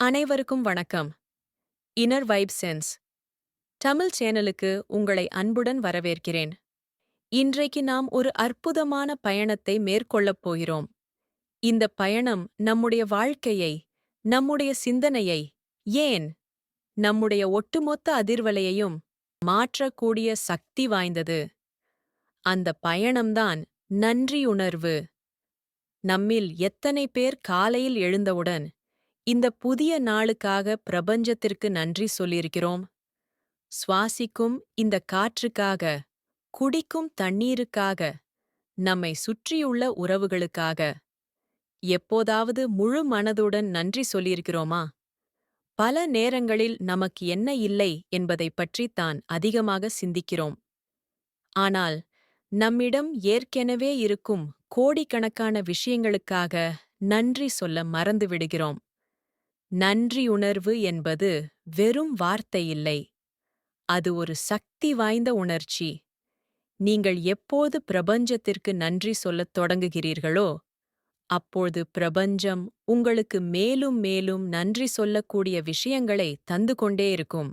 அனைவருக்கும் வணக்கம். Inner vibe sense. Tamil சேனலுக்கு உங்களை அன்புடன் வரவேற்கிறேன். இன்றைக்கு நாம் ஒரு அற்புதமான பயணத்தை மேற்கொள்ளப் போகிறோம். இந்த பயணம் நம்முடைய வாழ்க்கையை நம்முடைய சிந்தனையை ஏன் நம்முடைய ஒட்டுமொத்த அதிர்வலையையும் மாற்றக்கூடிய சக்தி வாய்ந்தது. அந்த பயணம்தான் நன்றியுணர்வு. நம்மில் எத்தனை பேர் காலையில் எழுந்தவுடன் இந்த புதிய நாளுக்காக பிரபஞ்சத்திற்கு நன்றி சொல்லியிருக்கிறோம். சுவாசிக்கும் இந்த காற்றுக்காக குடிக்கும் தண்ணீருக்காக நம்மை சுற்றியுள்ள உறவுகளுக்காக எப்போதாவது முழு மனதுடன் நன்றி சொல்லியிருக்கிறோமா? பல நேரங்களில் நமக்கு என்ன இல்லை என்பதைப் பற்றித்தான் அதிகமாக சிந்திக்கிறோம். ஆனால் நம்மிடம் ஏற்கெனவே இருக்கும் கோடிக்கணக்கான விஷயங்களுக்காக நன்றி சொல்ல மறந்துவிடுகிறோம் நன்றியுணர்வு என்பது வெறும் வார்த்தையில்லை. அது ஒரு சக்தி வாய்ந்த உணர்ச்சி. நீங்கள் எப்போது பிரபஞ்சத்திற்கு நன்றி சொல்லத் தொடங்குகிறீர்களோ அப்போது பிரபஞ்சம் உங்களுக்கு மேலும் மேலும் நன்றி சொல்லக்கூடிய விஷயங்களை தந்து கொண்டே இருக்கும்.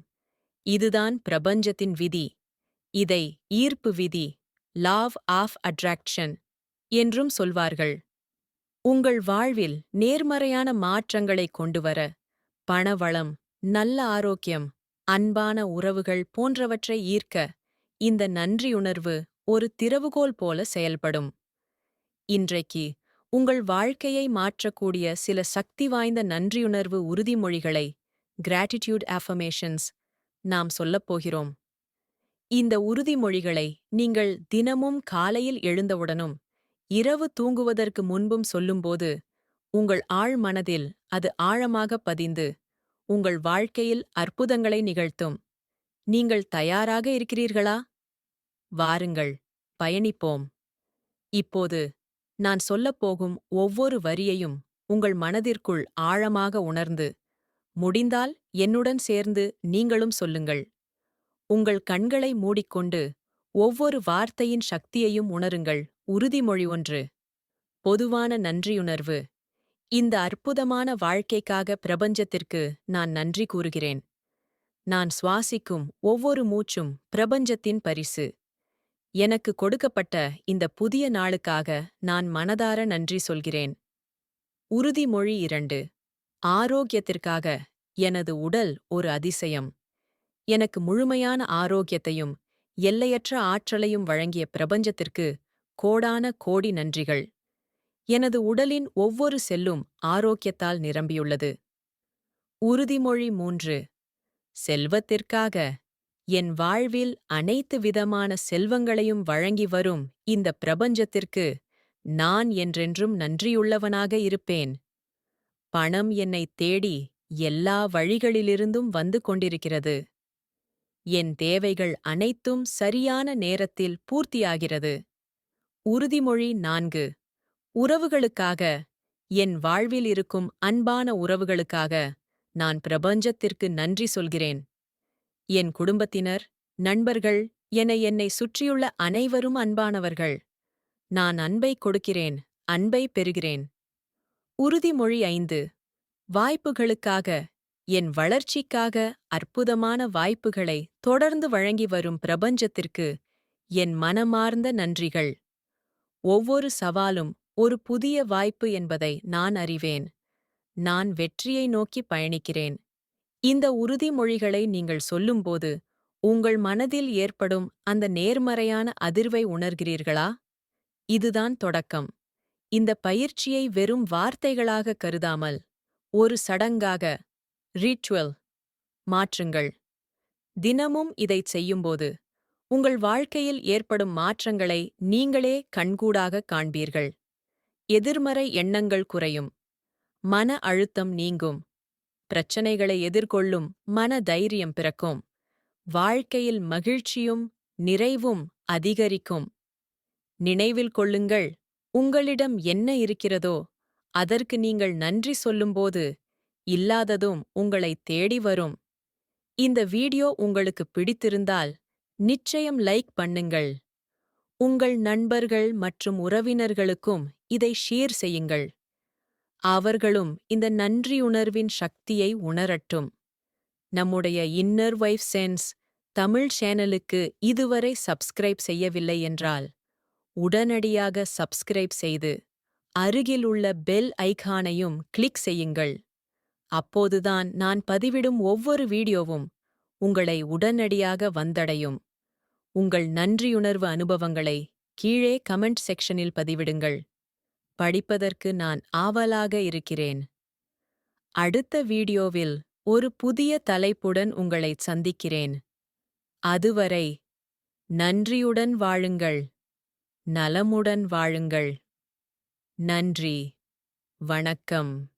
இதுதான் பிரபஞ்சத்தின் விதி. இதை ஈர்ப்பு விதி லாவ் ஆஃப் அட்ராக்ஷன் என்றும் சொல்வார்கள். உங்கள் வாழ்வில் நேர்மறையான மாற்றங்களை கொண்டுவர பணவளம் நல்ல ஆரோக்கியம் அன்பான உறவுகள் போன்றவற்றை ஈர்க்க இந்த நன்றியுணர்வு ஒரு திறவுகோல் போல செயல்படும். இன்றைக்கு உங்கள் வாழ்க்கையை மாற்றக்கூடிய சில சக்தி வாய்ந்த நன்றியுணர்வு உறுதிமொழிகளை கிராட்டிடியூட் ஆஃபமேஷன்ஸ் நாம் சொல்லப் போகிறோம். இந்த உறுதிமொழிகளை நீங்கள் தினமும் காலையில் எழுந்தவுடனும் இரவு தூங்குவதற்கு முன்பும் சொல்லும்போது உங்கள் ஆழ் மனதில் அது ஆழமாக பதிந்து உங்கள் வாழ்க்கையில் அற்புதங்களை நிகழ்த்தும். நீங்கள் தயாராக இருக்கிறீர்களா? வாருங்கள் பயணிப்போம். இப்போது நான் சொல்லப்போகும் ஒவ்வொரு வரியையும் உங்கள் மனதிற்குள் ஆழமாக உணர்ந்து முடிந்தால் என்னுடன் சேர்ந்து நீங்களும் சொல்லுங்கள். உங்கள் கண்களை மூடிக்கொண்டு ஒவ்வொரு வார்த்தையின் சக்தியையும் உணருங்கள். உறுதிமொழி ஒன்று. பொதுவான நன்றியுணர்வு. இந்த அற்புதமான வாழ்க்கைக்காக பிரபஞ்சத்திற்கு நான் நன்றி கூறுகிறேன். நான் சுவாசிக்கும் ஒவ்வொரு மூச்சும் பிரபஞ்சத்தின் பரிசு. எனக்கு கொடுக்கப்பட்ட இந்த புதிய நாளுக்காக நான் மனதார நன்றி சொல்கிறேன். உறுதிமொழி இரண்டு. ஆரோக்கியத்திற்காக எனது உடல் ஒரு அதிசயம். எனக்கு முழுமையான ஆரோக்கியத்தையும் எல்லையற்ற ஆற்றலையும் வழங்கிய பிரபஞ்சத்திற்கு கோடான கோடி நன்றிகள். எனது உடலின் ஒவ்வொரு செல்லும் ஆரோக்கியத்தால் நிரம்பியுள்ளது. உறுதிமொழி மூன்று. செல்வத்திற்காக. என் வாழ்வில் அனைத்து விதமான செல்வங்களையும் வழங்கி வரும் இந்த பிரபஞ்சத்திற்கு நான் என்றென்றும் நன்றியுள்ளவனாக இருப்பேன். பணம் என்னை தேடி எல்லா வழிகளிலிருந்தும் வந்து கொண்டிருக்கிறது. என் தேவைகள் அனைத்தும் சரியான நேரத்தில் பூர்த்தியாகிறது. உறுதிமொழி நான்கு. உறவுகளுக்காக என் வாழ்வில் இருக்கும் அன்பான உறவுகளுக்காக நான் பிரபஞ்சத்திற்கு நன்றி சொல்கிறேன். என் குடும்பத்தினர் நண்பர்கள் என என்னை சுற்றியுள்ள அனைவரும் அன்பானவர்கள். நான் அன்பை கொடுக்கிறேன் அன்பை பெறுகிறேன். உறுதிமொழி ஐந்து. வாய்ப்புகளுக்காக என் வளர்ச்சிக்காக அற்புதமான வாய்ப்புகளை தொடர்ந்து வழங்கி வரும் பிரபஞ்சத்திற்கு என் மனமார்ந்த நன்றிகள். ஒவ்வொரு சவாலும் ஒரு புதிய வாய்ப்பு என்பதை நான் அறிவேன். நான் வெற்றியை நோக்கி பயணிக்கிறேன். இந்த உறுதிமொழிகளை நீங்கள் சொல்லும்போது உங்கள் மனதில் ஏற்படும் அந்த நேர்மறையான அதிர்வை உணர்கிறீர்களா? இதுதான் தொடக்கம். இந்த பயிற்சியை வெறும் வார்த்தைகளாக கருதாமல் ஒரு சடங்காக ரீச்சுவல் மாற்றுங்கள். தினமும் இதைச் செய்யும்போது உங்கள் வாழ்க்கையில் ஏற்படும் மாற்றங்களை நீங்களே கண்கூடாக காண்பீர்கள். எதிர்மறை எண்ணங்கள் குறையும். மன அழுத்தம் நீங்கும். பிரச்சனைகளை எதிர்கொள்ளும் மன தைரியம் பிறக்கும். வாழ்க்கையில் மகிழ்ச்சியும் நிறைவும் அதிகரிக்கும். நினைவில் கொள்ளுங்கள் உங்களிடம் என்ன இருக்கிறதோ அதற்கு நீங்கள் நன்றி சொல்லும்போது இல்லாததும் உங்களை தேடி வரும். இந்த வீடியோ உங்களுக்கு பிடித்திருந்தால் நிச்சயம் லைக் பண்ணுங்கள். உங்கள் நண்பர்கள் மற்றும் உறவினர்களுக்கும் இதை ஷேர் செய்யுங்கள். அவர்களும் இந்த நன்றியுணர்வின் சக்தியை உணரட்டும். நம்முடைய இன்னர் வைஃப் சென்ஸ் தமிழ் சேனலுக்கு இதுவரை சப்ஸ்கிரைப் செய்யவில்லை என்றால் உடனடியாக சப்ஸ்கிரைப் செய்து அருகிலுள்ள பெல் ஐகானையும் கிளிக் செய்யுங்கள். அப்போதுதான் நான் பதிவிடும் ஒவ்வொரு வீடியோவும் உங்களை உடனடியாக வந்தடையும். உங்கள் நன்றியுணர்வு அனுபவங்களை கீழே கமெண்ட் செக்ஷனில் பதிவிடுங்கள். படிப்பதற்கு நான் ஆவலாக இருக்கிறேன். அடுத்த வீடியோவில் ஒரு புதிய தலைப்புடன் உங்களைச் சந்திக்கிறேன். அதுவரை நன்றியுடன் வாழுங்கள். நலமுடன் வாழுங்கள். நன்றி. வணக்கம்.